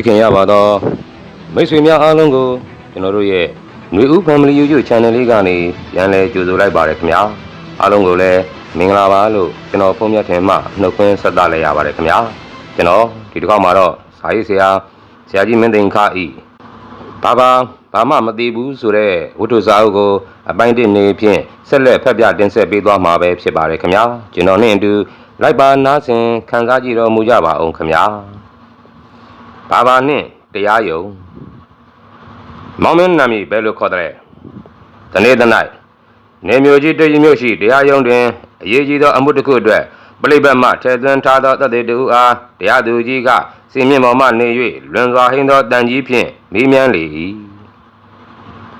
ချစ်ခင်ရပါတော့မိတ်ဆွေများအားလုံးကိုကျွန်တော်တို့ရဲ့ຫນွေဦး Family YouTube Channel လေးကနေပြန်လည်ကြိုဆိုလိုက်ပါရခင်ဗျာအားလုံးကိုလည်းမင်္ဂလာပါလို့ကျွန်တော်ဖုန်းမြတ်ထင်မှနှုတ်ခွန်းဆက်သလိုက်ရပါတယ်ခင်ဗျာကျွန်တော်ဒီတစ်ခါမှာတော့စာရေးဆရာဆရာကြီးမင်းသိန်ခဤဘာဘာဘာမှမသိဘူးဆိုတော့ဝတ္ထုစာအုပ်ကိုအပိုင်းတစ်နေဖြင့်ဆက်လက်ဖတ်ပြတင်ဆက်ပေးသွားမှာပဲဖြစ်ပါတယ်ခင်ဗျာကျွန်တော်နဲ့အတူလိုက်ပါနားဆင်ခံစားကြည့်တော်မူကြပါအောင်ခင်ဗျာ ဘာဘာနှင့်တရားယုံမောင်မင်းနာမည်ဘယ်လိုခေါ်တဲ့တနေ့တ၌နေမျိုးကြီးတည်မျိုးရှိတရားယုံတွင်အရေးကြီးသောအမှုတစ်ခုအတွက်ပြိပတ်မှထဲသွင်းထားသောတသက်တူအားတရားသူကြီးကစီမြင့်ပေါ်မှနေ၍လွန်စွာဟင်းသောတန်ကြီးဖြင့်မိမြန်းလေ၏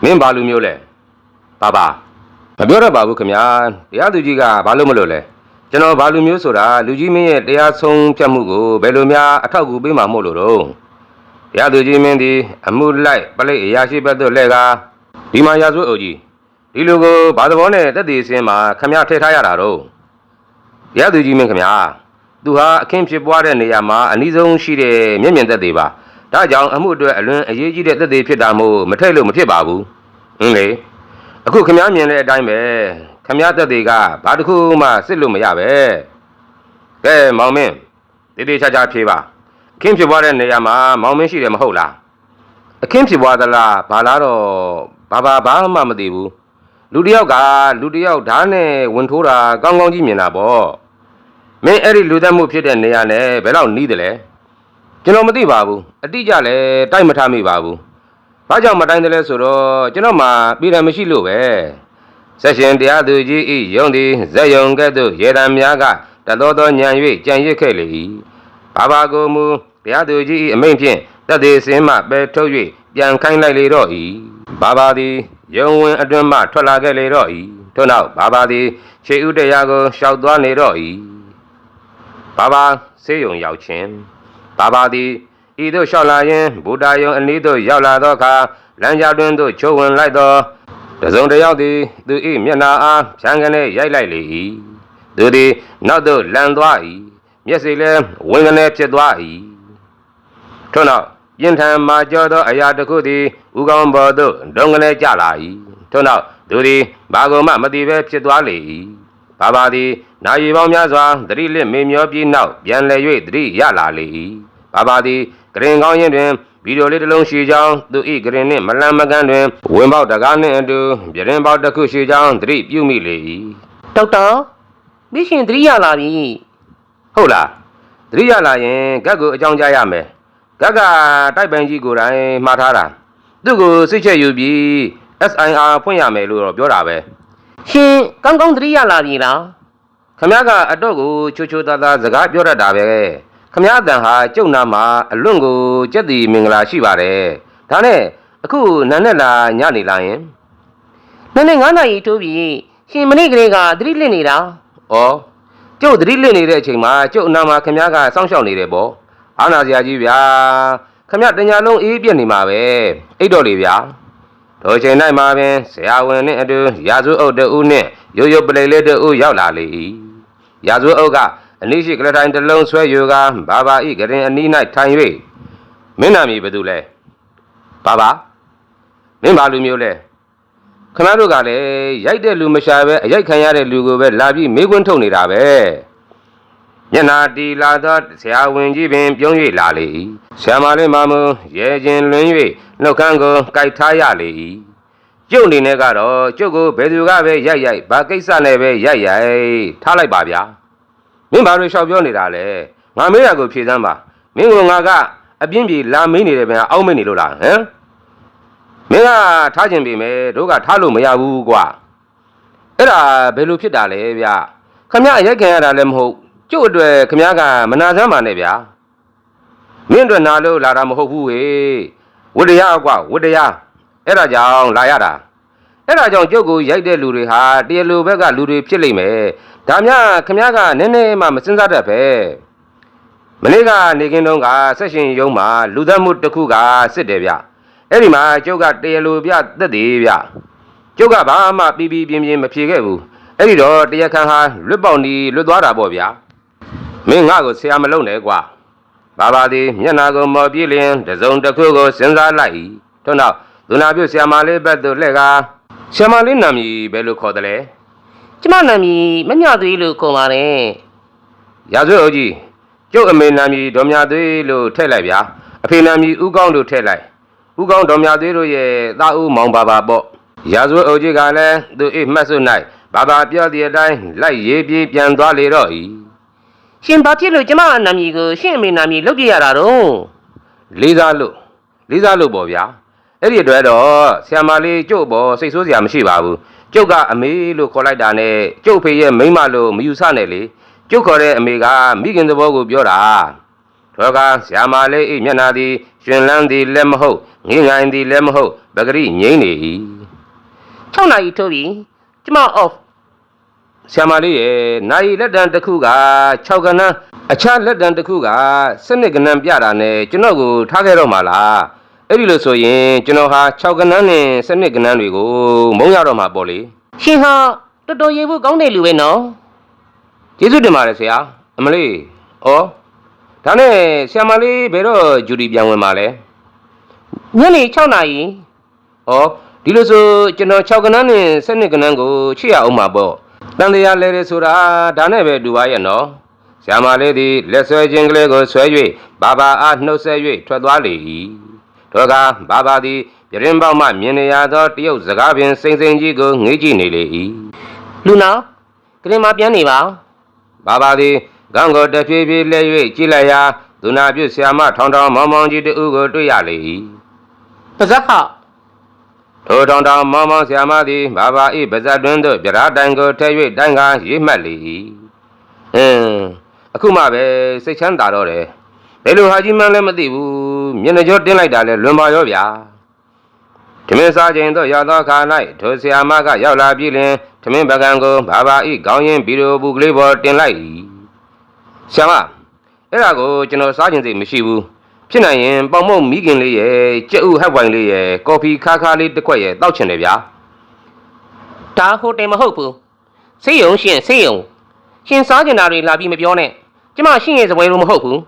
မင်းဘာလူမျိုးလဲဘာဘာမပြောရပါဘူးခမညာတရားသူကြီးကဘာလို့မလို့လဲ ကျွန်တော်ဘာလူမျိုးဆိုတာလူကြီးမင်းရဲ့တရားဆုံးဖြတ်မှုကိုဘယ်လိုများအထောက်အကူပေးမှာမို့လို့တော့တရားသူကြီးမင်းသည်အမှုလိုက်ပလိတ်အရာရှိဘက်သို့လှည့်ကာဒီမှာရာဇဝတ်အုပ်ကြီးဒီလူကိုဘာသဘောနဲ့တက်တည်စင်းမှာခမညာထည့်ထားရတာတော့တရားသူကြီးမင်းခမညာသူဟာအခင်းဖြစ်ပွားတဲ့နေရာမှာအနည်းဆုံးရှိတဲ့မျက်မြင်သက်သေပါဒါကြောင့်အမှုအတွက်အလွန်အရေးကြီးတဲ့သက်သေဖြစ်တာမို့မထည့်လို့မဖြစ်ပါဘူးဟင်းလေအခုခမားမြင်တဲ့အတိုင်းပဲခ မားတက်တွေကဘာတစ်ခုမှစစ်လို့မရပဲကဲမောင်မင်းတိတိကျကျဖြေပါအခင်းဖြစ်ပွားတဲ့နေရာမှာမောင်မင်းရှိတယ်မဟုတ်လားအခင်းဖြစ်ပွားသလားဘာလားတော့ဘာဘာဘာမှမသိဘူးလူတစ်ယောက်ကလူတစ်ယောက်ဓာတ်နဲ့ဝင်ထိုးတာကောင်းကောင်းကြီးမြင်တာပေါ့မင်းအဲ့ဒီလူသက်မှုဖြစ်တဲ့နေရာနဲ့ဘယ်တော့နီးတယ်လဲကျွန်တော်မသိပါဘူးအတိအကျလည်းတိုက်မထားမိပါဘူးဘာကြောင့်မတိုင်းတယ်လဲဆိုတော့ကျွန်တော်မှပြည်တယ်မရှိလို့ပဲ ဆက်ရှင်တရားသူကြီးဤယုံသည်ဇက်ယုံကဲ့သို့ရေတံများကတတော်တော်ညံ၍ကြံရစ်ခဲ့လေ၏ဘာဘာကိုမူတရားသူကြီးဤအမိန့်ဖြင့်တတ်သေးစင်းမှပဲထုတ်၍ပြန်ခိုင်းလိုက်လေတော့၏ဘာဘာသည်ယုံဝင်အတွင်းမှထွက်လာခဲ့လေတော့၏ထို့နောက်ဘာဘာသည်ခြေဥတရားကိုရှောက်သွားနေတော့၏ဘာဘာဆေးရုံရောက်ခြင်းဘာဘာသည်ဤသို့လျှောက်လာရင်ဗုဒ္ဓယုံအနည်းသို့ရောက်လာသောအခါလမ်းကြားတွင်သို့ချိုးဝင်လိုက်သော တစုံတစ်ယောက်သည်သူ၏မျက်နှာအားဖြန်းကနေရိုက်လိုက်လေ၏သူသည်နောက်သို့လန်သွား၏မျက်စိလည်းဝင်ကနေဖြစ်သွား၏ထို့နောက်ပြင်းထန်မာကြောသောအရာတစ်ခုသည်ဥကောင်းပေါ်သို့ဒုံကနေကျလာ၏ထို့နောက်သူသည်ဘာကုန်မှမသိဘဲဖြစ်သွားလေ၏ဘာဘာသည်နာရီပေါင်းများစွာသတိလစ်မေမျောပြီးနောက်ပြန်လည်၍သတိရလာလေ၏ဘာဘာသည်ဂရင်ကောင်းရင်တွင် ဗီဒီယိုလေးတစ်လုံးရှိကြောင်းသူဤဂရင်နှင့်မလန်မကန်းတွင်ဝင်ပေါက်တကားနှင့်အတူပြရင်ပေါက်တစ်ခုရှိကြောင်းသတိပြုမိလေ၏ဒေါက်တာမိရှင်သတိရလာပြီဟုတ်လားသတိရလာရင်ဂက်ကိုအကြောင်းကြားရမယ်ဂက်ကတိုက်ပိုင်ကြီးကိုယ်တိုင်မှားထားတာသူ့ကိုစိတ်ချက်ယူပြီး SIR ဖွင့်ရမယ်လို့တော့ပြောတာပဲရှင်ကောင်းကောင်းသတိရလာပြီလားခမရကအတော့ကိုချိုချိုသားသားစကားပြောတတ်တာပဲ ခမရအတန်ဟာကျုပ်နာမှာအလွန့်ကိုကြက်တီမင်္ဂလာရှိပါတယ်ဒါနဲ့အခုနန်းနဲ့လာညနေလာရင်နန်းနဲ့9နာရီထိုးပြီးရှင်မနေ့ကလေးကသတိလစ်နေတာဩကျုပ်သတိလစ်နေတဲ့အချိန်မှာကျုပ်အနာမှာခမရကစောင့်ရှောက်နေတယ်ပေါ့အာနာစရာကြီးဗျာခမရတညာလုံးအေးပြက်နေမှာပဲအိတ်တော်လေဗျာတို့ချိန်တိုင်းမှာပင်ဆရာဝန်နဲ့အတူရာဇဝအုပ်တဦးနဲ့ရိုးရိုးပလိလေးတဦးရောက်လာလေ၏ရာဇဝအုပ်က အနည်းရှိကလထိုင်တစ်လုံးဆွဲယူကဘာဘာဤကရင်အနီး၌ထိုင်၍မင်းနာမည်ဘယ်သူလဲဘာဘာမင်းဘာလူမျိုးလဲခဏတို့ကလည်းရိုက်တဲ့လူမရှာပဲအရိုက်ခံရတဲ့လူကိုပဲလာပြီးမေးခွန်းထုတ်နေတာပဲညနာတီလာသောဆရာဝန်ကြီးပင်ပြုံး၍လာလေ၏ဆရာမလေးမမူရဲခြင်းလွင်၍နှုတ်ခမ်းကိုကြိုက်ထားရလေ၏ကျုပ်အနေနဲ့ကတော့ကျုပ်ကိုဘယ်သူကပဲရိုက်ရိုက်ဘာကိစ္စနဲ့ပဲရိုက်ရိုက်ထားလိုက်ပါဗျာ မင်းဘာလို့ရှောက်ပြောနေတာလဲငါမေးရကိုဖြေစမ်းပါမင်းကငါကအပြင်းပြေလာမင်းနေတယ်ဗျာအောက်မင်းနေလို့လားဟမ်မင်းကထားခြင်းပြီမယ်တို့ကထားလို့မရဘူးကွာအဲ့ဒါဘယ်လိုဖြစ်တာလဲဗျာခမရအရက်ခံရတာလည်းမဟုတ်ကျုပ်အတွက်ခမရကမနာစမ်းပါနဲ့ဗျာမင်းအတွက်နာလို့လာတာမဟုတ်ဘူးဟေဝတ္တရားကွာဝတ္တရားအဲ့ဒါကြောင့်လာရတာ အဲ့ဒါကြောင့်ကျုပ်ကိုရိုက်တဲ့လူတွေဟာတရားလိုဘက်ကလူတွေဖြစ်လိမ့်မယ်ဒါမြခမည်းကနည်းနည်းမှမစင်စားတတ်ပဲမနေ့ကနေကင်းတုန်းကဆက်ရှင်ရုံးမှာလူသက်မှုတစ်ခုကစစ်တယ်ဗျအဲ့ဒီမှာကျုပ်ကတရားလိုပြသက်သေးဗျကျုပ်ကဘာမှပြပြပြင်းပြင်းမဖြေခဲ့ဘူးအဲ့ဒီတော့တရားခံဟာလွတ်ပေါက်နီလွတ်သွားတာပေါ့ဗျာမင်းငါ့ကိုဆရာမလုပ်နဲ့ကွာဘဘာဘာသည်မျက်နာကိုမော်ပြလျင်တစ်စုံတစ်ခုကိုစဉ်းစားလိုက်၏ထို့နောက်သူနာပြုဆရာမလေးဘက်သို့လှည့်ကား ဆရာမလေးနာမည်ဘယ်လိုခေါ်တယ်လဲကျမနာမည်မမြသွေးလို့ခေါ်ပါတယ်ရာဇဝတ်အုပ်ကြီးကျုပ်အမေနာမည်ဒေါ်မြသွေးလို့ထည့်လိုက်ဗျာအဖေနာမည်ဦးကောင်းလို့ထည့်လိုက်ဦးကောင်းဒေါ်မြသွေးတို့ရဲ့သားဦးမောင်ဘာဘာပေါ့ရာဇဝတ်အုပ်ကြီးကလည်းသူအိမှတ်စွ၌ဘာဘာပြောသည့်အတိုင်းလိုက်ရေးပြေးပြန်သွားလေတော့၏ရှင်ဘာဖြစ်လို့ကျမနာမည်ကိုရှင်အမေနာမည်လုပ်ပြရတာတော့လေးစားလို့လေးစားလို့ပေါ့ဗျာ အဲ့ဒီအတွက်တော့ဆရာမလေးကျုပ်ပေါ်စိတ်ဆိုးစရာမရှိပါဘူးကျုပ်ကအမေလို့ခေါ်လိုက်တာနဲ့ကျုပ်ဖေရဲ့မိန်းမလို့မယူဆနဲ့လေကျုပ်ခေါ်တဲ့အမေကမိခင်သဘောကိုပြောတာတော့ကဆရာမလေးအိမျက်နာသည်ရှင်လန်းသည်လည်းမဟုတ်ငင်းငိုင်းသည်လည်းမဟုတ်ပဂရိငိမ့်နေ၏6နာရီထိုးပြီကျမ off ဆရာမလေးရဲ့နိုင်လက်တံတစ်ခုက6ကနန်းအခြားလက်တံတစ်ခုကစနစ်ကနန်းပြတာနဲ့ကျွန်တော်ကိုထားခဲ့တော့မှာလား အဲ့ဒီလို့ဆိုရင်ကျွန်တော်ဟာ6ကနန်းနဲ့စနစ်ကနန်းတွေကိုမုံရတော့မှာပေါ့လေရှင်ဟာတော်တော်ရေးဖို့ကောင်းတဲ့လူပဲနော်ကျေးဇူးတင်ပါတယ်ဆရာအမလေးဩဒါနဲ့ဆရာမလေးဘယ်တော့ဂျူဒီပြန်ဝင်มาလဲညနေ6နာရီဩဒီလို့ဆိုကျွန်တော်6ကနန်းနဲ့စနစ်ကနန်းကိုချစ်ရအောင်မှာပေါ့တန်တရားလဲရဲဆိုတာဒါနဲ့ပဲတူပါရဲ့နော်ဆရာမလေးသည်လက်ဆွဲခြင်းကလေးကိုဆွဲ၍ဘာဘာအားနှုတ်ဆက်၍ထွက်သွားလေ၏ ထိုကဘာဘာသည်ပြရင်ပေါက်မှမြင်နေရသောတရုတ်စကားပင်စိမ့်စိမ့်ကြီးကိုငေးကြည့်နေလေ၏လူနာကရင်မပြန်နေပါဘာဘာသည်ဂံကိုတဖြည်းဖြည်းလဲ၍ကြည့်လိုက်ရာဒုနာပြုဆရာမထောင်ထောင်မောင်မောင်ကြီးတူကိုတွေ့ရလေ၏ပါဇက်ခထိုထောင်ထောင်မောင်မောင်ဆရာမသည်ဘာဘာ၏ပါဇက်တွင်သို့ပြရာတိုင်ကိုထည့်၍တိုင်ကားရေးမှတ်လေ၏အင်းအခုမှပဲစိတ်ချမ်းသာတော့တယ်ဘယ်လိုဟာကြီးမှန်းလည်းမသိဘူး မျက်နှာကြောတင်းလိုက်တာလဲလွန်ပါရောဗျာဓမင်းစားခြင်းသို့ရောက်သောအခါ၌ထိုဆရာမကရောက်လာပြီလင်ဓမင်းပကံကိုဘာဘာ၏ခေါင်းရင်းဗီဒီယိုဘူးကလေးပေါ်တင်လိုက်၏ဆရာမအဲ့ဒါကိုကျွန်တော်စားခြင်းစိတ်မရှိဘူးဖြစ်နိုင်ရင်ပေါင်မုံမိခင်လေးရဲ့ကြက်ဥဟက်ဝိုင်လေးရဲ့ကော်ဖီခါခါလေးတစ်ခွက်ရဲ့တောက်ချင်တယ်ဗျာဒါဟိုတယ်မဟုတ်ဘူးဆေးရုံရှင်ဆေးရုံရှင်စားကျင်တာတွေလာပြီးမပြောနဲ့ကျမရှင်ရဲ့စပွဲလို့မဟုတ်ဘူး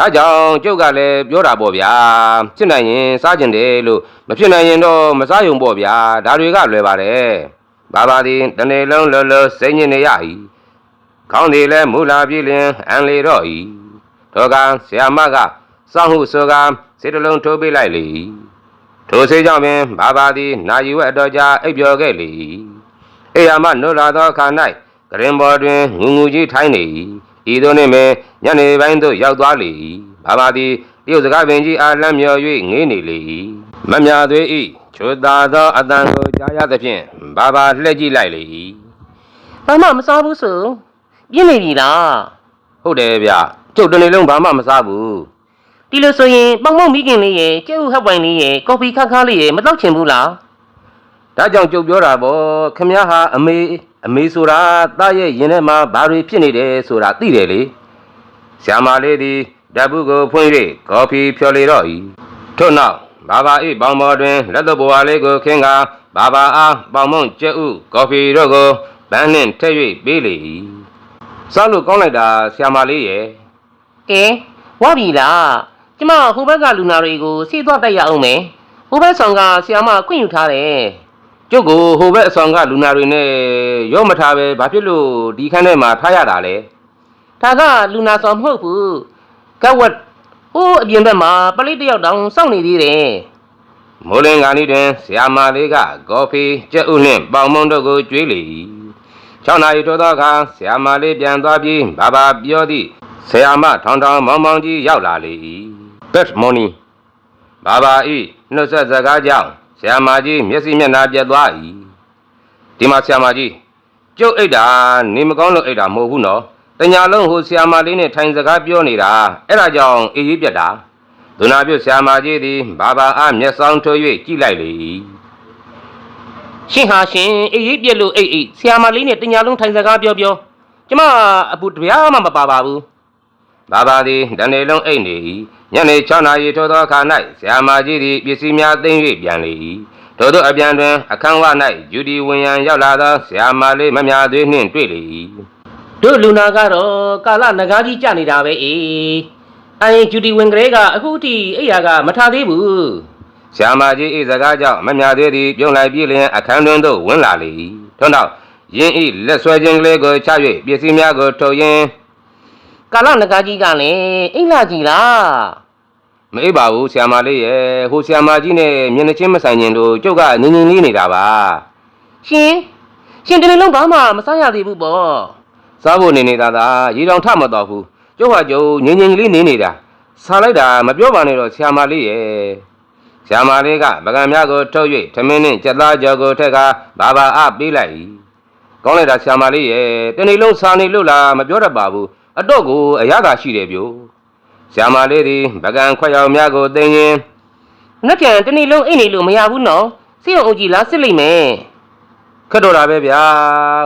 ဒါကြောင့်ကျုပ်ကလည်းပြောတာပေါ့ဗျာဖြစ်နိုင်ရင်စားကျင်တယ်လို့မဖြစ်နိုင်ရင်တော့မစားရုံပေါ့ဗျာဒါတွေကလွယ်ပါတယ်ဘာဘာသည်တနေ့လုံးလောလောစိတ်ညစ်နေရ၏ခေါင်းသည်လည်းမူလာပြည့်လင်အန်လေတော့၏တောကဆရာမကစောင့်ဟုဆိုကစေတလုံးထိုးပေးလိုက်လေ၏ထိုစေကြောင့်ပင်ဘာဘာသည်နာယူဝဲအတော်ကြာအိပ်ပျော်ခဲ့လေ၏အေယာမနိုးလာသောအခါ၌ကရင်ပေါ်တွင်ငူငူကြီးထိုင်းနေ၏ ဤသို့နှင့်ပင်ညနေပိုင်းသို့ရောက်သွားလေ၏ဘာဘာသည်တရုတ်စကားပင်ကြီးအားလမ်းမြော်၍ငေးနေလေ၏မမြသွေး၏ချိုသာသောအတန်ကိုကြားရသဖြင့်ဘာဘာလှည့်ကြည့်လိုက်လေ၏ဘာမှမစားဘူးဆိုပြင်းနေပြီလားဟုတ်တယ်ဗျကျုပ်တနေ့လုံးဘာမှမစားဘူးဒီလိုဆိုရင်ပေါင်မောက်မိခင်လေးရဲ့ကျဲဥဟပ်ပိုင်လေးရဲ့ကော်ဖီခါခါလေးရဲ့မတော့ချင်ဘူးလားဒါကြောင့်ကျုပ်ပြောတာပေါ့ခမည်းဟာအမေ အမေဆိုတာတားရဲ့ရင်ထဲမှာဘာတွေဖြစ်နေတယ်ဆိုတာသိတယ်လေဆ iam မာလေးသည်ဓာတ်ဘူးကိုဖွင့်၍ကော်ဖီဖြော်လေတော့၏ထို့နောက်ဘာဘာ၏ပေါင်ပေါ်တွင်လက်သဘွားလေးကိုခင်းကာဘာဘာအားပေါင်မုံကျက်ဥကော်ဖီတို့ကိုဗန်းနှင့်ထည့်၍ပေးလေ၏စားလို့ကောင်းလိုက်တာဆ iam မာလေးရဲ့ကဲဝါပြီလားကျမဟိုဘက်ကလူနာတွေကိုဆေးသွားတိုက်ရအောင်မယ်ဟိုဘက်ဆောင်ကဆီယာမခွင့်ယူထားတယ် ကျုပ်ကိုဟိုဘက်အဆောင်ကလူနာတွေနဲ့ရောမထားပဲဘာဖြစ်လို့ဒီခန်းထဲမှာထားရတာလဲဒါကလူနာဆောင်မဟုတ်ဘူးကက်ဝတ်ဟိုးအပြင်ဘက်မှာပလိတ်တစ်ယောက်တောင်စောင့်နေသေးတယ်မိုးလင်းကနေ့တွင်ဆရာမလေးကကော်ဖီကြက်ဥနှင့်ပေါင်မုံတို့ကိုကျွေးလေ၏6နာရီထိုးသောအခါဆရာမလေးပြန်သွားပြီးဘာဘာပြောသည့်ဆရာမထောင်ထောင်မောင်မောင်ကြီးရောက်လာလေ၏ Good morning ဘာဘာဤနှုတ်ဆက်စကားကြောင့် ဆရာမကြီးမျက်စိမျက်နှာပြတ်သွား၏ဒီမှာဆရာမကြီးကျုပ်အိတ်တာနေမကောင်းလို့အိတ်တာမဟုတ်ဘူးနော်တညာလုံးဟိုဆရာမလေးနဲ့ထိုင်စကားပြောနေတာအဲ့ဒါကြောင့်အေးကြီးပြတ်တာဒုနာပြုဆရာမကြီးသည်ဘာဘာအားမျက်စောင်းထိုး၍ကြည့်လိုက်လေ၏ရှင်ဟာရှင်အေးရိပ်ပြက်လို့အိတ်အိတ်ဆီယာမလေးနဲ့တင်ညာလုံးထိုင်စကားပြောပြောကျမအပူတပြားမှမပါပါဘူး ဘာဘာသည်တနေ့လုံးအိတ်နေ၏ညနေ6နာရီထိုသောအခါ၌ဆရာမကြီးသည်ပစ္စည်းများသိမ်း၍ပြန်လေ၏ထို့သောအပြန်တွင်အခန်းဝ၌ယူဒီဝင်ရန်ရောက်လာသောဆရာမလေးမမြသွေးနှင့်တွေ့လေ၏တို့လူနာကတော့ကာလနဂါးကြီးကြနေတာပဲအေးအိုင်ဂျူတီဝင်ကလေးကအခုထိအိယာကမထားသေးဘူးဆရာမကြီးဤစကားကြောင့်မမြသေးသည်ပြုံးလိုက်ပြည်လျင်အခန်းတွင်သို့ဝင်လာလေ၏ထို့နောက်ယင်းဤလက်ဆွဲခြင်းကလေးကိုချ၍ပစ္စည်းများကိုထုတ်ရင်း ကာလနဂါကြီးကလည်းအိလာကြီးလားမအေးပါဘူးဆရာမလေးရဲ့ဟိုဆရာမကြီးနဲ့မျက်နှာချင်းမဆိုင်ခြင်းတို့ကျုပ်ကငင်းငင်းလေးနေတာပါရှင်ရှင်တနေ့လုံးဘာမှမစားရသေးဘူးပေါ့စားဖို့နေနေတာသာရေတောင်ထမတော့ဘူးကျုပ်ဟာကျုပ်ငင်းငင်းကလေးနေနေတာစားလိုက်တာမပြောပါနဲ့တော့ဆရာမလေးရဲ့ဆရာမလေးကပကံများကိုထုတ်၍ထမင်းနှင့်ကြက်သားကြော်ကိုထက်ကဘာဘာအပေးလိုက်၏ကောင်းလိုက်တာဆရာမလေးရဲ့တနေ့လုံးစားနေလို့လားမပြောတတ်ပါဘူး အတော့ကိုအရသာရှိတယ်ပြိုဆရာမလေးသည်ပကံခွက်ရောက်များကိုသိရင်နှစ်ပြန်တနေ့လုံးအိတ်နေလို့မရဘူးနော်စေရုံအုပ်ကြီးလားစစ်လိုက်မယ်ခက်တော့တာပဲဗျာ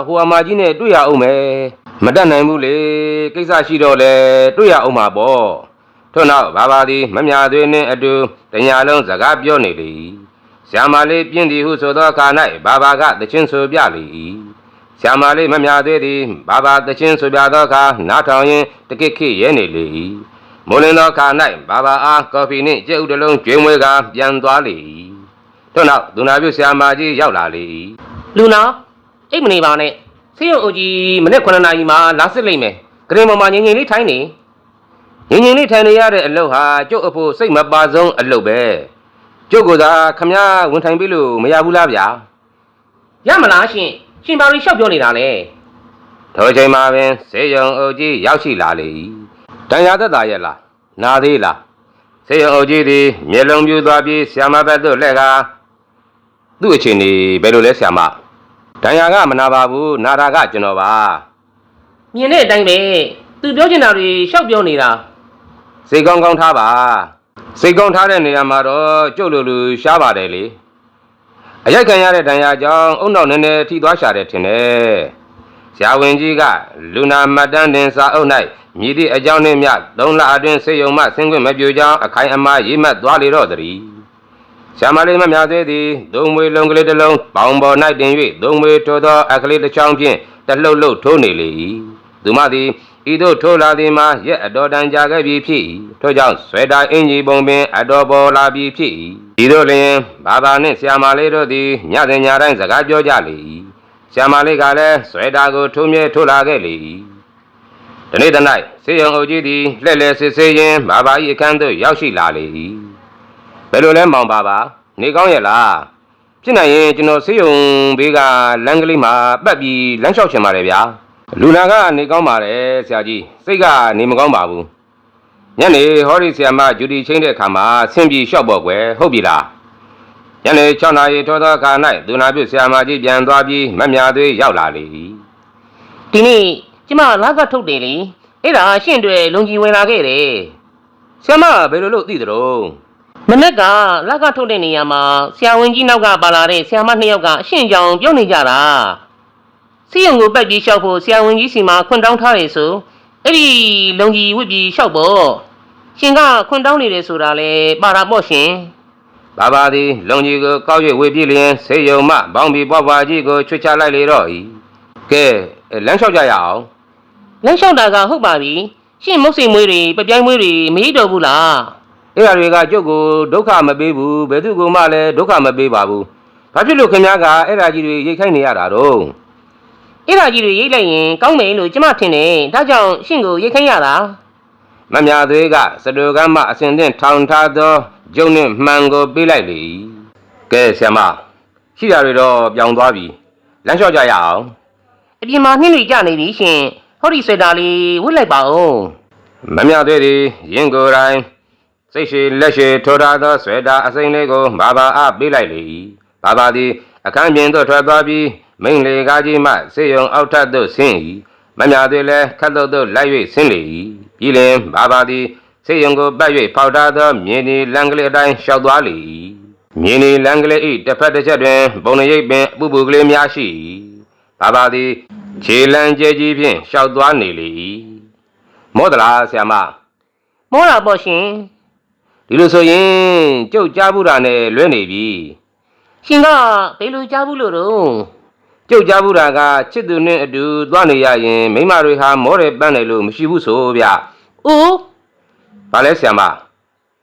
ဟိုအမကြီးနဲ့တွေ့ရအောင်မယ်မတတ်နိုင်ဘူးလေကိစ္စရှိတော့လေတွေ့ရအောင်မှာပေါ့ထို့နောက်ဘာဘာသည်မမြသွေးနှင့်အတူတညာလုံးစကားပြောနေလေ၏ဆ ्या မလေးပြင်းသည်ဟုဆိုသောအခါ၌ဘာဘာကတချင်းဆိုပြလေ၏ ဆ ्या မလေးမမြသွေးသည်ဘာဘာတချင်းဆိုပြသောအခါနားထောင်ရင်းတကိခိရဲနေလေ၏မိုးလင်းသောအခါ၌ဘာဘာအားကော်ဖီနှင့်ကြက်ဥတစ်လုံးကျွေးမွေးကပြန်သွားလေ၏ထို့နောက်ဒုနာပြုဆ ्या မကြီးရောက်လာလေ၏လူနာအိတ်မနေပါနဲ့စေရုံအုပ်ကြီးမနေ့9နာရီမှလာစစ်လိုက်မယ်ဂရင်ပေါ်မှာငင်ငင်လေးထိုင်းနေငင်းငင်းလေးထိုင်နေရတဲ့အလုပ်ဟာကျုပ်အဖို့စိတ်မပါဆုံးအလုပ်ပဲကျုပ်ကသာခမည်းဝန်ထိုင်ပြီလို့မရဘူးလားဗျာရမလားရှင် ရှင်ဘာလို့ရှောက်ပြောနေတာလဲထိုချိန်မှာပင်စေယုံအုပ်ကြီးရောက်ရှိလာလေ၏တန်ရာသက်သာရဲ့လားနာသေးလားစေယုံအုပ်ကြီးသည်မျက်လုံးပြူသွားပြီးဆ iam ဘက်သို့လှည့်ကာသူ့အချင်းကြီးဘယ်လိုလဲဆ iam တန်ရာကမနာပါဘူးနာတာကကျွန်တော်ပါမြင်တဲ့အတိုင်းပဲသူပြောချင်တာတွေရှောက်ပြောနေတာစိတ်ကောင်းကောင်းထားပါစိတ်ကောင်းထားတဲ့နေရာမှာတော့ကျုပ်လိုလူရှားပါတယ်လေ အရိုက်ခံရတဲ့ဒဏ်ရာကြောင့်အုံနောက်နည်းနည်းထိသွားရှာတယ်ထင်တယ်ဆရာဝန်ကြီးကလူနာမှတ်တမ်းတင်စာအုပ်၌မြည်သည့်အကြောင်းနှင့်မျှသုံးလအတွင်းစေယုံမှဆင်းခွင့်မပြုကြောင်းအခိုင်အမာရေးမှတ်သွားလေတော့တည်းဆရာမလေးမများသေးသည်သုံးမွေလုံးကလေးတစ်လုံးပေါင်ပေါ်၌တင်၍သုံးမွေထိုးသောအခလေးတစ်ချောင်းဖြင့်တလှုပ်လှုပ်ထိုးနေလေ၏သူမသည် ဤသို့ထိုးလာသည်မှာရက်အတော်တန်ကြာခဲ့ပြီဖြစ်၏ထို့ကြောင့်ဆွဲတာအင်ကြီးပုံပင် အတော်ပေါ်လာပြီဖြစ်၏ဒီသို့လျင်ဘာသာနှင့်ဆရာမလေးတို့သည်ညစဉ်ညတိုင်းစကားပြောကြလေ၏ဆရာမလေးကလည်းဆွဲတာကိုထိုးမြဲထိုးလာခဲ့လေ၏ဒီနေ့တ၌စေယုံအုပ်ကြီးသည်လှည့်လည်စစ်ဆေးရင်းဘာဘာ၏အခန်းသို့ရောက်ရှိလာလေ၏ဘယ်လိုလဲမောင်ပါပါနေကောင်းရဲ့လားဖြစ်နိုင်ရင်ကျွန်တော်စေယုံဘေးကလမ်းကလေးမှာပတ်ပြီးလမ်းလျှောက်ချင်ပါတယ်ဗျာ လူနာကနေကောင်းပါတယ်ဆရာကြီးစိတ်ကနေမကောင်းပါဘူးညနေဟောဒီဆရာမဂျူဒီချင်းတဲ့အခါမှာဆင်းပြီးလျှောက်ပေါ့ကွယ်ဟုတ်ပြီလားညနေ6နာရီထောသောအခါ၌ဒုနာပြုဆရာမကြီးပြန်သွားပြီးမမြသွေးရောက်လာလေဒီနေ့ကျမလာကထုတ်တယ်လေအဲ့ဒါရှင့်တွေလုံကြီးဝင်လာခဲ့တယ်ဆရာမဘယ်လိုလုပ်သိသလဲမနေ့ကလက်ကထုတ်တဲ့နေရာမှာဆရာဝန်ကြီးနောက်ကပါလာတဲ့ဆရာမနှစ်ယောက်ကအရှင့်ကြောင်ပြောနေကြတာ စီယုံကိုပတ်ပြီးလျှောက်ဖို့ဆရာဝန်ကြီးစီမှာခွင့်တောင်းထားတယ်ဆိုအဲ့ဒီလုံကြီးဝစ်ပြီးလျှောက်ပေါ့ရှင်ကခွင့်တောင်းနေတယ်ဆိုတာလေပါတာပေါ့ရှင်ဘာဘာသည်လုံကြီးကိုကောက်၍ဝေပြည့်လျင်ဆေးရုံမှဘောင်းပြီးပွားပွားကြီးကိုချွတ်ချလိုက်လေတော့၏ကဲလမ်းလျှောက်ကြရအောင်လမ်းလျှောက်တာကဟုတ်ပါပြီရှင်မုတ်စိမ်မွေးတွေပပြိုင်းမွေးတွေမရတော့ဘူးလားအဲ့ဒါတွေကကျုပ်ကိုဒုက္ခမပေးဘူးဘယ်သူကမှလည်းဒုက္ခမပေးပါဘူးဘာဖြစ်လို့ခင်ဗျားကအဲ့ဒါကြီးတွေရိတ်ခိုင်းနေရတာတော့ အဲ့ဒါကြီးတွေရိတ်လိုက်ရင်ကောင်းမယ်လို့ကျမထင်တယ်ဒါကြောင့်ရှင်ကိုရိတ်ခိုင်းရတာမမြသွေးကစတူကမ်းမှအစဉ်သင့်ထောင်ထားသောကျုံနှင့်မှန်ကိုပေးလိုက်လေ၏ကဲဆရာမရှိတာတွေတော့ပြောင်းသွားပြီလမ်းလျှောက်ကြရအောင်အပြင်မှာနှင်းတွေကြနေပြီရှင်ဟောဒီဆွေတာလေးဝတ်လိုက်ပါဦးမမြသွေးသည်ရင်ကိုယ်တိုင်စိတ်ရှိလက်ရှိထိုးထားသောဆွဲတာအစိမ့်လေးကိုဘာဘာအပေးလိုက်လေ၏ဘာဘာသည်အခန်းပြင်သို့ထွက်သွားပြီး မိန်လေကားကြီးမှစေယုံအောက်ထပ်သို့ဆင်း၏မမြသွေးလည်းခတ်တော့သို့လိုက်၍ဆင်းလေ၏ပြီးလင်ဘာဘာသည်စေယုံကိုပတ်၍ဖောက်ထားသောမြင်းဒီလန်ကလေးအတိုင်းလျှောက်သွားလေ၏မြင်းဒီလန်ကလေး၏တစ်ဖက်တစ်ချက်တွင်ဘုံရိပ်ပင်အပူပူကလေးများရှိ၏ဘာဘာသည်ခြေလန်းကျဲကြီးဖြင့်လျှောက်သွားနေလေ၏မောဒလားဆရာမမောတာပေါ့ရှင်ဒီလိုဆိုရင်ကျုပ်ကြားဘူးတာနဲ့လွဲနေပြီရှင်ကဘယ်လိုကြားဘူးလို့တော့ ကျုပ်ကြားဘူးတာကချစ်သူနဲ့အတူသွားနေရရင်မိန်းမတွေဟာမောတယ်ပန်းတယ်လို့မရှိဘူးဆိုဗျဦးဘာလဲဆရာမ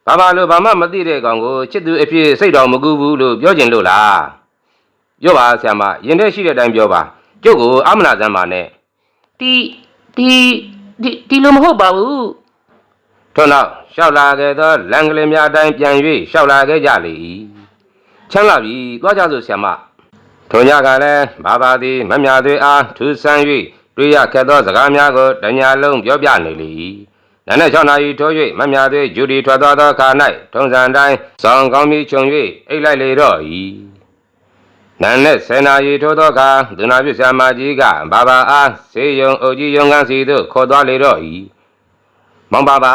ဘာဘာလို့ဘာမှမသိတဲ့ကောင်ကိုချစ်သူအဖြစ်စိတ်တော်မကူဘူးလို့ပြောကျင်လို့လားပြောပါဆရာမရင်ထဲရှိတဲ့အတိုင်းပြောပါကျုပ်ကိုအမနာစမ်းပါနဲ့ဒီဒီဒီဒီလိုမဟုတ်ပါဘူးထို့နောက်လျှောက်လာခဲ့သောလန်ကလေးများအတိုင်းပြန်၍လျှောက်လာခဲ့ကြလေ၏ချမ်းလာပြီသွားကြစို့ဆရာမ ထိုညကလည်းဘာဘာသည်မမြသွေးအားထူဆန်း၍တွေ့ရခဲ့သောစကားများကိုတညာလုံးပြောပြနေလေ၏နာနဲ့6နာရီထိုး၍မမြသွေးဂျူဒီထွက်သွားသောအခါ၌ထုံစံတိုင်းဆောင်ကောင်းပြီးခြုံ၍အိတ်လိုက်လေတော့၏နာနဲ့10နာရီထိုးသောအခါဒုနာပြုဆရာမကြီးကဘာဘာအားဆေးရုံအုပ်ကြီးရုံကန်းစီသို့ခေါ်သွားလေတော့၏မောင်ဘာဘာ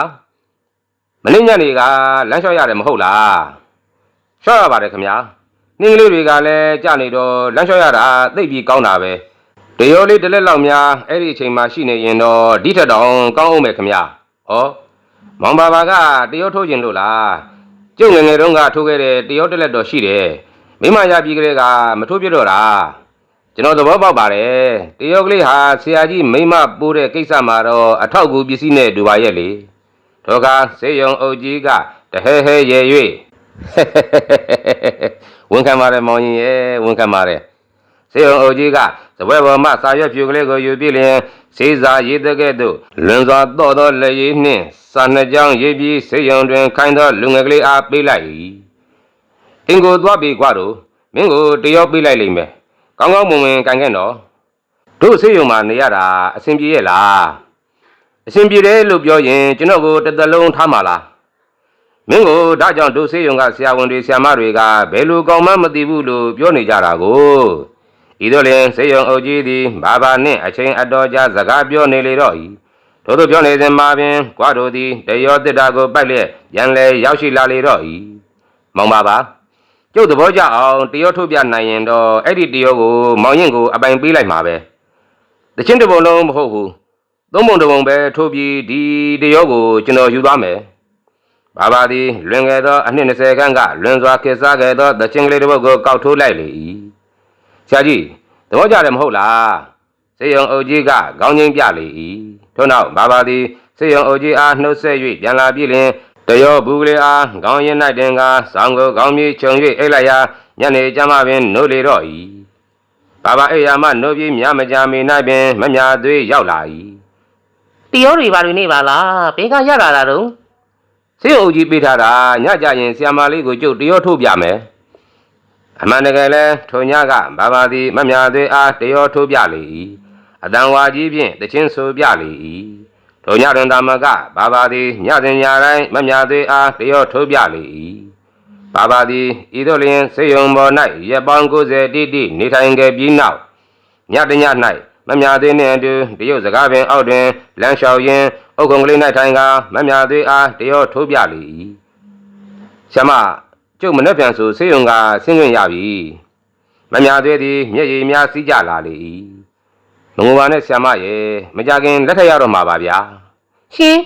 မနေ့ညနေကလမ်းလျှောက်ရတယ်မဟုတ်လားလျှောက်ရပါတယ်ခင်ဗျာ နှင်းကလေးတွေကလည်းကြနေတော့လမ်းလျှောက်ရတာသိပ်ပြီးကောင်းတာပဲတရောလေးတစ်လက်လောက်များအဲ့ဒီအချိန်မှရှိနေရင်တော့ဒီထက်တောင်ကောင်းအောင်မယ်ခင်ဗျာဩမောင်ဘာဘာကတရောထိုးခြင်းလို့လားကျုပ်ငယ်ငယ်တုန်းကထိုးခဲ့တဲ့တရောတစ်လက်တော့ရှိတယ်မိမရပြီးကလေးကမထိုးပြတော့တာကျွန်တော်သဘောပေါက်ပါတယ်တရောကလေးဟာဆရာကြီးမိမပိုးတဲ့ကိစ္စမှာတော့အထောက်အကူပစ္စည်းနဲ့တူပါရဲ့လေထိုကစေယုံအုပ်ကြီးကတဟဲဟဲရဲ၍ ဝန်ခံပါတယ်မောင်ရင်ရဲ့ဝန်ခံပါတယ်စေယုံအုပ်ကြီးကစပွဲပေါ်မှစာရွက်ဖြူကလေးကိုယူပြီးလျင်စေစာရေးတဲ့ကဲ့သို့လွန်စွာတော့သောလက်ရည်နှင့်စာနှစ်ကြောင်းရေးပြီးစေယုံတွင်ခိုင်းသောလူငယ်ကလေးအားပေးလိုက်၏အင်ကိုသွားပြီကွာတို့မင်းကိုတရောပေးလိုက်လိမ့်မယ်ကောင်းကောင်းမွန်မွန်ကန်ခဲ့တော့တို့စေယုံမှာနေရတာအဆင်ပြေရဲ့လားအရှင်ပြေတယ်လို့ပြောရင်ကျွန်တော်ကိုတစ်သက်လုံးထားမှာလား မင်းကိုဒါကြောင့်ဒုဆေးရုံကဆရာဝန်တွေဆရာမတွေကဘယ်လိုကောင်းမှမသိဘူးလို့ပြောနေကြတာကိုဤသို့လျင်ဆေးရုံအုပ်ကြီးသည်ဘာဘာနှင့်အချိန်အတော်ကြာစကားပြောနေလေတော့၏ထို့သောပြောနေစဉ်မှာပင်ကွာတို့သည်တရောတစ်တာကိုပိုက်လျက်ရန်လေရောက်ရှိလာလေတော့၏မောင်ပါပါကျုပ်သဘောကျအောင်တရောထုတ်ပြနိုင်ရင်တော့အဲ့ဒီတရောကိုမောင်ရင်ကိုအပိုင်ပေးလိုက်မှာပဲတချင်းတစ်ပုံလုံးမဟုတ်ဘူးသုံးပုံတစ်ပုံပဲထိုးပြီးဒီတရောကိုကျွန်တော်ယူသွားမယ်။ ဘာဘာသည်လွင်ခဲ့သောအနှစ်20ခန်းကလွင်စွာခေတ်စားခဲ့သောသချင်းကလေးတစ်ပုဒ်ကိုကောက်ထိုးလိုက်လေ၏။ဆရာကြီးသဘောကျတယ်မဟုတ်လား။စေယုံအုပ်ကြီးကခေါင်းချင်းပြလေ၏။ထို့နောက်ဘာဘာသည်စေယုံအုပ်ကြီးအားနှုတ်ဆက်၍ပြန်လာပြီးလျှင်တရောဘူးကလေးအားခေါင်းရင်၌တင်ကဆောင်းကိုခေါင်းမြေခြုံ၍အိတ်လိုက်ရာညနေကျမှပင်နိုးလေတော့၏။ဘာဘာအိယာမနိုးပြီးမြမကြမီ၌ပင်မမြသွေးရောက်လာ၏။တရောတွေပါတွေနေပါလားဘယ်ကရလာတာတော့ ဆေးအုပ်ကြီးပေးထားတာညကြရင်ဆီယမလေးကိုကျုပ်တရောထိုးပြမယ်အမှန်တကယ်လဲထိုညကဘာဘာသည်မမြသေးအားတရောထိုးပြလေ၏အတန်ဝါကြီးဖြင့်တချင်းဆိုပြလေ၏ထိုညတွင်သာမကဘာဘာသည်ညစဉ်ညတိုင်းမမြသေးအားတရောထိုးပြလေ၏ဘာဘာသည်ဤသို့လျင်စေယုံပေါ်၌ရက်ပေါင်း90တိတိနေထိုင်ခဲ့ပြီးနောက်ညတည၌မမြသေးနှင့်အတူတရုတ်စကားပင်အောက်တွင်လမ်းလျှောက်ရင်း အုတ်ကုံကလေး၌ထိုင်ကမမြသေးအားတရောထိုးပြလေ၏ဆရာမကျုပ်မနှက်ပြန်ဆိုစေယုံကဆင်းခွင့်ရပြီမမြသေးသည်မျက်ရည်များစီးကြလာလေ၏မငိုပါနဲ့ဆရာမရဲ့မကြခင်လက်ထက်ရတော့မှာပါဗျာရှင်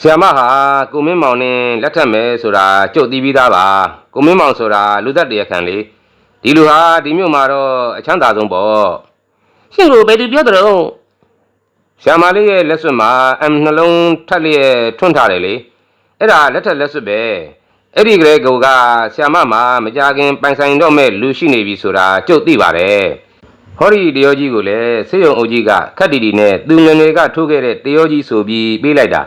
ဆရာမဟာကိုမင်းမောင်နဲ့လက်ထက်မယ်ဆိုတာကြုတ်တီးပြီးသားပါကိုမင်းမောင်ဆိုတာလူသက်တရခံလေဒီလူဟာဒီမြို့မှာတော့အချမ်းသာဆုံးပေါ့ရှင်တို့ဘယ်သူပြောကြတော့ဆ ရာမလေးရဲ့လက်စွပ်မှာအမ်နှလုံးထက်လျက်ထွန်းထားတယ်လေအဲ့ဒါလက်ထက်လက်စွပ်ပဲအဲ့ဒီကလေးကောကဆရာမမှာမကြခင်ပိုင်ဆိုင်တော့မဲ့လူရှိနေပြီဆိုတာကြုတ်သိပါတယ်ဟောဒီတယောကြီးကိုလည်းစေယုံအုပ်ကြီးကခက်တီတီနဲ့သူငယ်ငယ်ကထိုးခဲ့တဲ့တယောကြီးဆိုပြီးပေးလိုက်တာ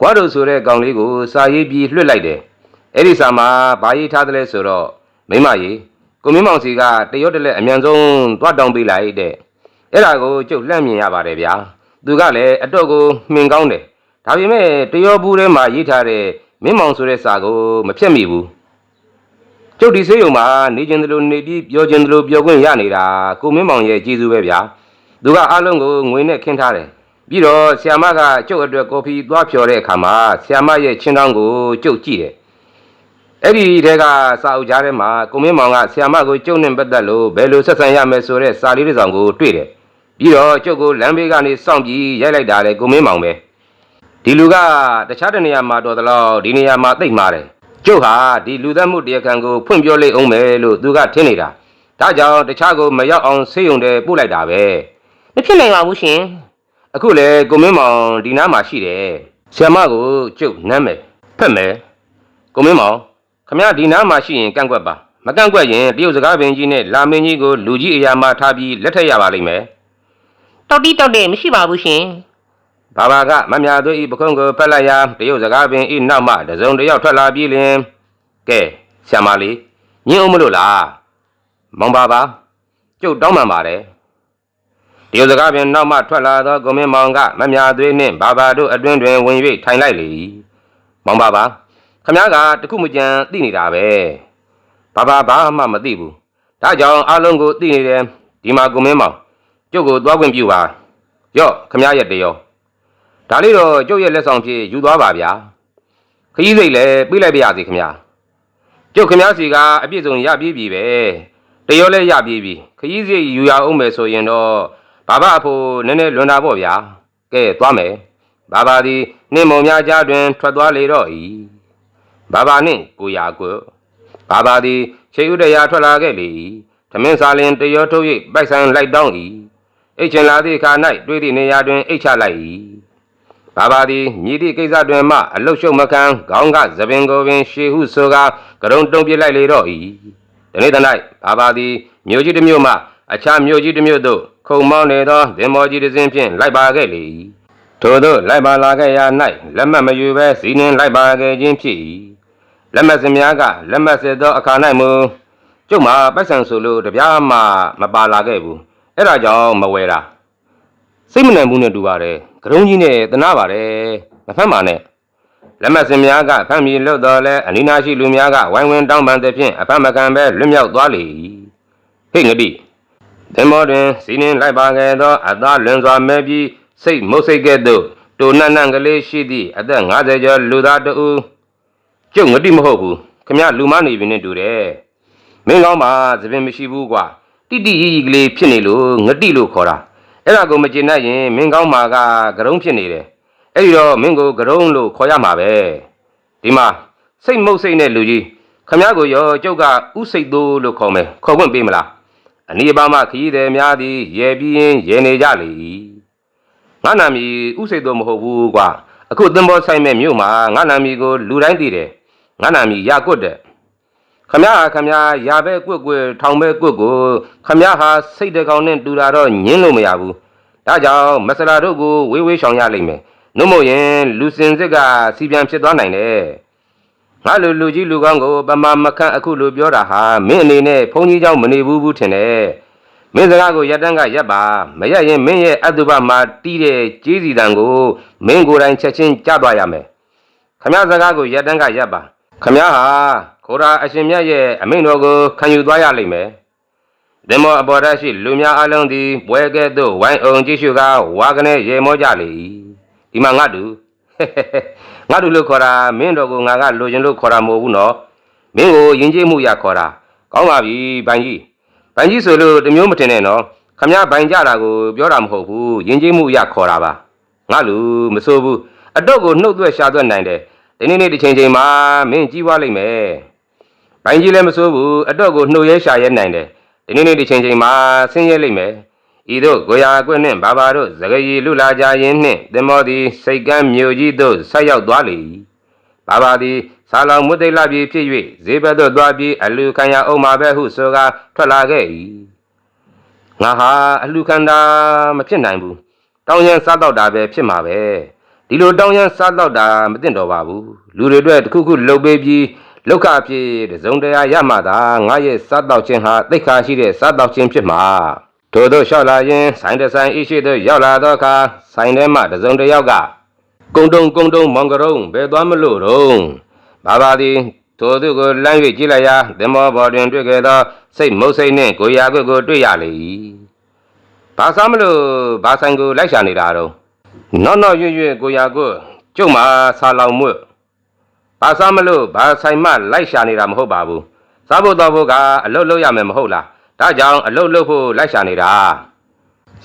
ကွာတို့ဆိုတဲ့ကောင်လေးကိုစာရေးပြီးလွှတ်လိုက်တယ်။အဲ့ဒီစာမှာဘာရေးထားတယ်လဲဆိုတော့မိမကြီးကိုမင်းမောင်စီကတရော့တလက်အမြန်ဆုံးသွားတောင်းပေးလိုက်တဲ့။အဲ့ဒါကိုကျုပ်လှမ်းမြင်ရပါတယ်ဗျာ။ သူကလည်းအတော့ကိုမှင်ကောင်းတယ်။ဒါပေမဲ့တရောဘူးထဲမှာရေးထားတဲ့မင်းမောင်ဆိုတဲ့စာကိုမဖြတ်မိဘူး။ကျုပ်ဒီဆေးရုံမှာနေကျင်တယ်လို့နေပြီးပြောကျင်တယ်လို့ပြောခွင့်ရနေတာကိုမင်းမောင်ရဲ့ကျေးဇူးပဲဗျာ။သူကအားလုံးကိုငွေနဲ့ခင်းထားတယ်။ပြီးတော့ဆီယမကကျုပ်အတွက်ကော်ဖီသွားဖြော်တဲ့အခါမှာဆီယမရဲ့ချင်းတောင်းကိုကျုပ်ကြည့်တယ်။အဲ့ဒီတဲကစာအုပ်ကြားထဲမှာကိုမင်းမောင်ကဆီယမကိုကျုပ်နဲ့ပတ်သက်လို့ဘယ်လိုဆက်ဆံရမယ်ဆိုတဲ့စာလေးတစ်စောင်ကိုတွေ့တယ်။ ပြီးတော့ကျုပ်ကိုလမ်းဘေးကနေစောင့်ကြည့်ရိုက်လိုက်တာလေကိုမင်းမောင်ပဲ။ဒီလူကတခြားတစ်နေရာမှာတော်သလောက်ဒီနေရာမှာသိမ့်မာတယ်။ကျုပ်ဟာဒီလူသက်မှုတရားခံကိုဖွင့်ပြောလိုက်အောင်မယ်လို့သူကထင်နေတာ။ဒါကြောင့်တခြားကိုမရောက်အောင်ဆေးရုံတဲ့ပို့လိုက်တာပဲ။မဖြစ်နိုင်ပါဘူးရှင်အခုလေကိုမင်းမောင်ဒီနားမှာရှိတယ်ဆရာမကိုကျုပ်နမ်းမယ်ဖက်မယ်ကိုမင်းမောင်ခမရဒီနားမှာရှိရင်ကန့်ကွက်ပါမကန့်ကွက်ရင်တရုတ်စကားပင်ကြီးနဲ့လာမင်းကြီးကိုလူကြီးအရာမှာထားပြီးလက်ထက်ရပါလိမ့်မယ် တောက်တိတောက်တဲ့မရှိပါဘူးရှင်ဘာဘာကမမြသွေးဤပခုံးကိုဖက်လိုက်ရာတရုတ်စကားပင်ဤနောက်မှတစုံတစ်ယောက်ထွက်လာပြီးလင်ကဲဆရာမလေးညင်းအောင်မလို့လားမောင်ဘာဘာကျုပ်တောင်းပန်ပါတယ်တရုတ်စကားပင်နောက်မှထွက်လာသောကိုမင်းမောင်ကမမြသွေးနှင့်ဘာဘာတို့အတွင်တွင်ဝင်၍ထိုင်လိုက်လေမောင်ဘာဘာခမည်းကတခုမကြံသိနေတာပဲဘာဘာဘာမှမသိဘူးဒါကြောင့်အလုံးကိုသိနေတယ်ဒီမှာကိုမင်းမောင် ကျုပ်ကိုသွားခွင့်ပြုပါရော့ခမည်းရဲ့တရောဒါလေးတော့ကျုပ်ရဲ့လက်ဆောင်ဖြစ်ယူသွားပါဗျာခကြီးစိတ်လည်းပြေးလိုက်ပါရစေခင်ဗျာကျုပ်ခင်ဗျားစီကအပြည့်စုံရပြေးပြီပဲတရောလည်းရပြေးပြီခကြီးစိတ်ယူရအောင်မယ်ဆိုရင်တော့ဘာဘာအဖို့နည်းနည်းလွန်တာပေါ့ဗျာကဲသွားမယ်ဘာဘာဒီနှင်းမုံများကြားတွင် ထွက်သွားလေတော့ဤဘာဘာနှင့်ကိုရာကိုဘာဘာဒီခြေဥတရာထွက်လာခဲ့လေ၏သမင်းစာလင်တရောထုတ်၍ပိုက်ဆံလိုက်တောင်း၏ အိတ်ချင်လာသည့်အခါ၌တွေးသည့်နေရာတွင်အိတ်ချလိုက်၏ဘာဘာသည်မြည်သည့်ကိစ္စတွင်မှအလုတ်ရှုပ်မခံခေါင်းကသပင်ကိုပင်ရှေဟုဆိုကာကရုံတုံးပြစ်လိုက်လေတော့၏ဒီနေ့တ၌ဘာဘာသည်မြို့ကြီးတစ်မြို့မှအခြားမြို့ကြီးတစ်မြို့သို့ခုံမောင်းနေသောသင်္ဘောကြီးတစ်စင်းဖြင့်လိုက်ပါခဲ့လေ၏ထို့သောလိုက်ပါလာခဲ့ရာ၌လက်မှတ်မယူဘဲစီးနှင်းလိုက်ပါခဲ့ခြင်းဖြစ်၏လက်မှတ်စများကလက်မှတ်စစ်သောအခါ၌မူကျုပ်မှာပတ်စံဆိုလို့တပြားမှမပါလာခဲ့ဘူး အဲ့ဒါကြောင့်မဝယ်တာစိတ်မနှံဘူးနဲ့တူပါတယ်ကရုံးကြီးနဲ့တနာပါတယ်မဖက်ပါနဲ့လက်မစင်များကဖမ်းပြီးလွတ်တော်လဲအနီးနားရှိလူများကဝိုင်းဝန်းတောင်းပန်တဲ့ဖြင့်အဖက်မကန်ပဲလွတ်မြောက်သွားလေ၏ဟိတ်ငတိသင်္ဘောတွင်စီးနှင်းလိုက်ပါခဲ့သောအသားလွန်စွာမဲပြီးစိတ်မုတ်စိတ်ကဲ့သို့တူနတ်နတ်ကလေးရှိသည့်အသက်50ကျော်လူသားတဦးကျုပ်ငတိမဟုတ်ဘူးခမရလူမနေပြီနဲ့တူတယ်မင်းကောင်းပါသပင်မရှိဘူးကွာ တိတိရီရီကလေးဖြစ်နေလို့ငတိလို့ခေါ်တာအဲ့ဒါကိုမကျေနပ်ရင်မင်းကောင်းမာကကရုံးဖြစ်နေတယ်အဲ့ဒီတော့မင်းကိုကရုံးလို့ခေါ်ရမှာပဲဒီမှာစိတ်မုတ်စိတ်နဲ့လူကြီးခမ ्या ကိုရောကျုပ်ကဥစိတ်သိုးလို့ခေါ်မယ်ခေါ်ခွင့်ပေးမလားအနီးပါးမှခရီးသည်များသည်ရဲပြီးရင်ရဲနေကြလေငါနာမည်ဥစိတ်သိုးမဟုတ်ဘူးကွာအခုသင်္ဘောဆိုင်မဲ့မြို့မှာငါနာမည်ကိုလူတိုင်းသိတယ်ငါနာမည်ရကွတ်တဲ့ ခမရဟာခမရရာဘဲကွက်ကွက်ထောင်ဘဲကွက်ကိုခမရဟာစိတ်တကောင်နဲ့တူတာတော့ညင်းလို့မရဘူးဒါကြောင့်မဆလာတို့ကိုဝေးဝေးရှောင်ရလိမ့်မယ်နှုတ်မို့ရင်လူစင်စစ်ကစီပြန်ဖြစ်သွားနိုင်တယ်ငါလူလူကြီးလူကောင်းကိုပမာမခန့်အခုလိုပြောတာဟာမင်းအနေနဲ့ဘုန်းကြီးเจ้าမနေဘူးဘူးထင်တယ်မင်းစကားကိုရတန်းကရက်ပါမရက်ရင်မင်းရဲ့အတုပမှာတီးတဲ့ကြေးစီတံကိုမင်းကိုယ်တိုင်ချက်ချင်းကြားသွားရမယ်ခမရစကားကိုရတန်းကရက်ပါခမရဟာ ခိုရာအရှင်မြတ်ရဲ့အမိန့်တော်ကိုခံယူသွားရလိမ့်မယ်။သင်္ဘောအပေါ်ဓာတ်ရှိလူများအလုံးသည်ပွဲကဲ့သို့ဝိုင်းအောင်ကြည့်ရှုကာဝါကနေရေမောကြလေ၏ဒီမှာငါတူငါတူလို့ခေါ်တာမင်းတော်ကိုငါကလိုချင်လို့ခေါ်တာမဟုတ်ဘူးနော်မင်းကိုယဉ်ကျေးမှုရခေါ်တာကောင်းပါပြီဘိုင်ကြီးဘိုင်ကြီးဆိုလို့တမျိုးမတင်နဲ့နော်ခမည်းဘိုင်ကြတာကိုပြောတာမဟုတ်ဘူးယဉ်ကျေးမှုရခေါ်တာပါငါလူမဆိုးဘူးအတော့ကိုနှုတ်သွက်ရှာသွက်နိုင်တယ်ဒီနေ့နေ့တစ်ချိန်ချိန်မှာမင်းကြီးပွားလိမ့်မယ် ဘိုင်းကြီးလည်းမစိုးဘူးအတော့ကိုနှုတ်ရဲရှာရဲနိုင်တယ်ဒီနေ့နေ့ဒီချိန်ချိန်မှာဆင်းရဲလိမ့်မယ်ဤတို့ကိုရာအကွက်နှင့်ဘာဘာတို့သကရီလူလာကြရင်းနှင့်သင်္ဘောသည်စိတ်ကမ်းမြို့ကြီးသို့ဆက်ရောက်သွားလေ၏ဘာဘာသည်ဆာလောင်မွတ်သိပ်လာပြီဖြစ်၍ဈေးဘက်သို့သွားပြီးအလူခံရအောင်မှာပဲဟုဆိုကာထွက်လာခဲ့၏ငါဟာအလူခံတာမဖြစ်နိုင်ဘူးတောင်းရန်စားတော့တာပဲဖြစ်မှာပဲဒီလိုတောင်းရန်စားတော့တာမသင့်တော်ပါဘူးလူတွေအတွက်တစ်ခုခုလုပ်ပေးပြီး လောက်ခအဖြစ်တစ်စုံတရာရမှသာငါရဲ့စားတော့ခြင်းဟာသိက္ခာရှိတဲ့စားတော့ခြင်းဖြစ်မှာထို့သောလျှောက်လာရင်ဆိုင်တဆိုင်အရှိသို့ရောက်လာသောအခါဆိုင်ထဲမှတစ်စုံတစ်ယောက်ကကုံတုံကုံတုံမောင်ကရုံဘယ်သွားမလို့တော့ဘာသာသည်ထိုသူကိုလမ်း၍ကြည့်လိုက်ရာသင်္ဘောပေါ်တွင်တွေ့ခဲ့သောစိတ်မုတ်စိတ်နှင့်ကိုရာကွက်ကိုတွေ့ရလေ၏ဘာစားမလို့ဘာဆိုင်ကိုလိုက်ရှာနေတာတော့နော်နော်ရွရွကိုရာကွက်ကျုံမှာဆာလောင်မွတ် ဘာစားမလို့ဘာဆိုင်မှလိုက်ရှာနေတာမဟုတ်ပါဘူးစားဖို့တော့ဖို့ကအလုတ်လုပ်ရမယ်မဟုတ်လားဒါကြောင့်အလုတ်လုပ်ဖို့လိုက်ရှာနေတာ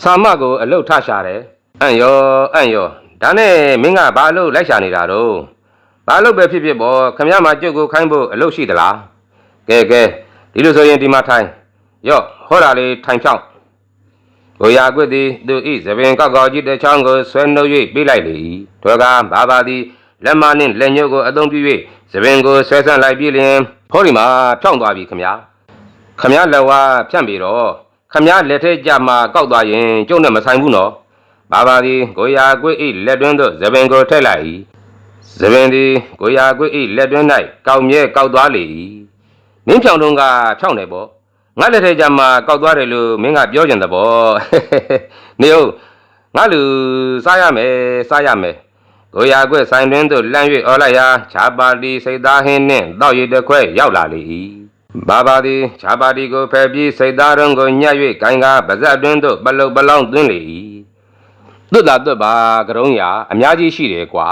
ဆာမကိုအလုတ်ထရှာတယ်အံ့ရောအံ့ရောဒါနဲ့မင်းကဘာအလုတ်လိုက်ရှာနေတာတော့ဘာအလုတ်ပဲဖြစ်ဖြစ်ပေါ့ခမရမှာကြုတ်ကိုခိုင်းဖို့အလုတ်ရှိသလားကဲကဲဒီလိုဆိုရင်ဒီမှာထိုင်ရော့ဟောတာလေးထိုင်ဖြောင်းကိုရာကွက်သည်သူဤသပင်ကောက်ကောက်ကြီးတစ်ချောင်းကိုဆွဲနှုတ်၍ပြေးလိုက်လေ၏ထိုကဘာဘာသည် လက်မနှင့်လက်ညှိုးကိုအသုံးပြု၍သပင်ကိုဆွဲဆန့်လိုက်ပြီးလျင်ဟောဒီမှာဖြောင်းသွားပြီခမညာခမညာလက်ဝါဖြန့်ပြီတော့ခမညာလက်ထက်ကြမှာကောက်သွားရင်ကျုပ်နဲ့မဆိုင်ဘူးနော်ဘာဘာသည်ကိုရာကွက်ဤလက်တွင်းသို့သပင်ကိုထည့်လိုက်၏သပင်သည်ကိုရာကွက်ဤလက်တွင်း၌ကောက်မြဲကောက်သွားလေ၏မင်းဖြောင်းတုံးကဖြောင်းတယ်ပေါ့ငါလက်ထဲကြမှာကောက်သွားတယ်လို့မင်းကပြောကြင်သဘောနေဟုတ်ငါလူစားရမယ်စားရမယ် ကိုရာကွက်ဆိုင်တွင်သို့လမ်း၍အော်လိုက်ရာခြာပါတီစိတ်သားဟင်းနှင့်တောက်ရည်တစ်ခွက်ရောက်လာလေ၏ဘာဘာသည်ခြာပါတီကိုဖယ်ပြီးစိတ်သားရုံးကိုညှက်၍ဂိုင်းကားပါဇက်တွင်သို့ပလုတ်ပလောင်းသွင်းလေ၏သွတ်တာသွတ်ပါကရုံးရာအများကြီးရှိတယ်ကွာ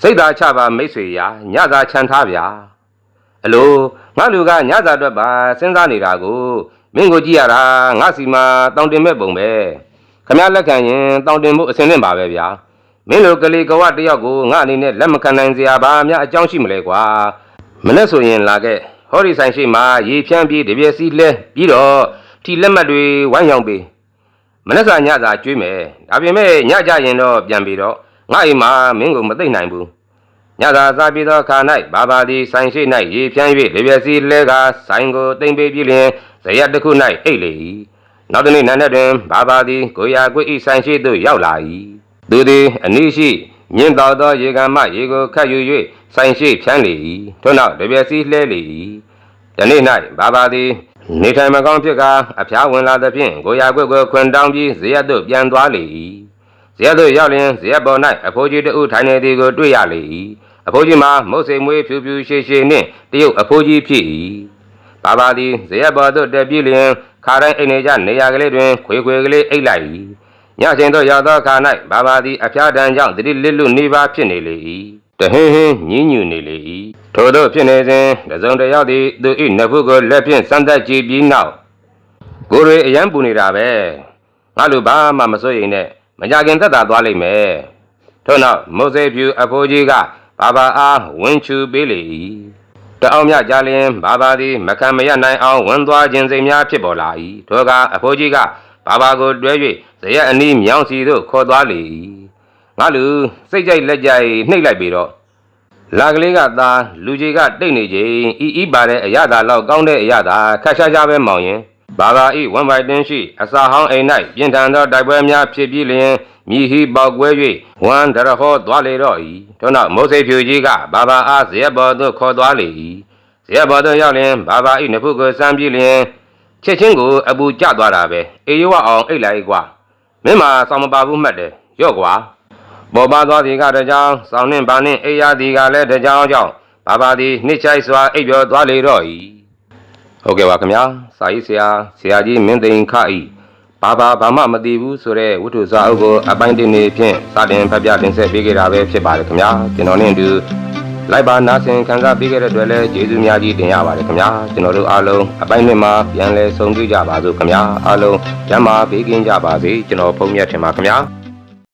စိတ်သားချပါမိတ်ဆွေရာညသာချန်ထားဗျာအလိုငါလူကညစာအတွက်ပါစဉ်းစားနေတာကိုမင်းကိုကြည့်ရတာငါစီမှာတောင်းတင်မဲ့ပုံပဲခမရလက်ခံရင်တောင်းတင်မှုအစင်းသင့်ပါပဲဗျာ မင်းလိုကလေးကဝတယောက်ကိုငါအနေနဲ့လက်မခံနိုင်စရာဘာမှအကြောင်းရှိမလဲကွာမနဲ့ဆိုရင်လာခဲ့ဟောဒီဆိုင်ရှိမှာရေဖြန်းပြီးတပြည့်စီလဲပြီးတော့ထီလက်မှတ်တွေဝိုင်းရောင်ပေးမနဲ့စာညစာကျွေးမယ်ဒါပြင်မဲ့ညကြရင်တော့ပြန်ပြီးတော့ငါအိမ်မှာမင်းကိုမသိနိုင်ဘူးညသာစားပြီးသောအခါ၌ဘာဘာသည်ဆိုင်ရှိ၌ရေဖြန်း၍လေပြစီလဲကဆိုင်ကိုတိမ်ပေးပြီးလျင်ဇရက်တစ်ခု၌အိတ်လေ၏နောက်တစ်နေ့နံနက်တွင်ဘာဘာသည်ကိုရာကွေဤဆိုင်ရှိသို့ရောက်လာ၏ သူသည်အနည်းရှိမြင့်တော်သောရေကန်မှရေကိုခတ်ယူ၍ဆိုင်ရှိဖြန်းလေ၏ထို့နောက်လေပြစီလှဲလေ၏ယနေ့၌ဘာဘာသည်နေထိုင်မကောင်းဖြစ်ကာအဖျားဝင်လာသဖြင့်ကိုရာကွက်ကိုခွင်တောင်းပြီးဇရက်သို့ပြန်သွားလေ၏ဇရက်သို့ရောက်လျင်ဇရက်ပေါ်၌အဖိုးကြီးတဦးထိုင်နေသည်ကိုတွေ့ရလေ၏အဖိုးကြီးမှာမုတ်စိမ်မွေးဖြူဖြူရှည်ရှည်နှင့်တရုတ်အဖိုးကြီးဖြစ်၏ဘာဘာသည်ဇရက်ပေါ်သို့တက်ပြီးလျင်ခါတိုင်းအိမ်နေကြနေရာကလေးတွင်ခွေခွေကလေးအိတ်လိုက်၏ ညချိန်သို့ရောက်သောအခါ၌ဘာဘာသည်အဖျားတန်ကြောင့်တတိလစ်လွနေပါဖြစ်နေလေ၏တဟင်းဟင်းညင်းညူနေလေ၏ထို့သောဖြစ်နေစဉ်တစုံတစ်ယောက်သည်သူ၏နဖုကိုလက်ဖြင့်စမ်းသပ်ကြည့်ပြီးနောက်ကိုယ်တွေအယံပူနေတာပဲငါလူဘာမှမစိုးရိမ်နဲ့မကြခင်သက်သာသွားလိမ့်မယ်ထို့နောက်မုတ်စေဖြူအဖိုးကြီးကဘာဘာအားဝင်းချူပေးလေ၏တအောင်မြကြလျင်ဘာဘာသည်မခံမရနိုင်အောင်ဝန်းသွားခြင်းစိတ်များဖြစ်ပေါ်လာ၏ထိုကအဖိုးကြီးက ဘာဘာကိုတွဲ၍ဇရက်အနီးမြောင်းစီသို့ခေါ်သွားလေ၏ငါလူစိတ်ကြိုက်လက်ကြိုက်နှိပ်လိုက်ပြီတော့လာကလေးကသာလူကြီးကတိတ်နေချိန်ဤဤပါတဲ့အရသာလောက်ကောင်းတဲ့အရသာခက်ရှားရှားပဲမောင်ရင်ဘာသာဤဝန်ပိုင်တင်းရှိအစာဟောင်းအိမ်၌ပြင်ထန်သောတိုက်ပွဲများဖြစ်ပြီးလျင်မြည်ဟိပေါက်ကွဲ၍ဝမ်းဒရဟောသွားလေတော့၏ထို့နောက်မိုးစိဖြူကြီးကဘာဘာအားဇရက်ဘော်သို့ခေါ်သွားလေ၏ဇရက်ဘော်သို့ရောက်လျင်ဘာဘာဤနဖုကိုစမ်းပြီးလျင် ချက်ချင်းကိုအပူကျသွားတာပဲအေးရွာအောင်အိတ်လိုက်ကွာမင်းမဆောင်မပါဘူးမှတ်တယ်ရော့ကွာပေါ်ပါသွားသည်ကတကြောင်စောင်းနှင့်ဗာနှင့်အိယာသည်ကလည်းတကြောင်ကြောင့်ဘာဘာသည်နှစ်ချိုက်စွာအိပ်ပျော်သွားလေတော့၏ဟုတ်ကဲ့ပါခင်ဗျာစာရေးဆရာဆရာကြီးမင်းသိန်ခဤဘာဘာဘာမှမသိဘူးဆိုတဲ့ဝတ္ထုစာအုပ်ကိုအပိုင်းတင်နေဖြင့်စတင်ဖတ်ပြတင်ဆက်ပေးခဲ့တာပဲဖြစ်ပါတယ်ခင်ဗျာကျွန်တော်နဲ့အတူ လိုက်ပါနားဆင်ခံစားပေးခဲ့တဲ့အတွက်လည်းကျေးဇူးများကြီးတင်ရပါတယ်ခင်ဗျာကျွန်တော်တို့အားလုံးအပိုင်းနှစ်မှာပြန်လည်ဆုံတွေ့ကြပါစို့ခင်ဗျာအားလုံးကျမ်းမာပေးကင်းကြပါစေကျွန်တော်ဖုန်းမြတ်ထင်ပါခင်ဗျာ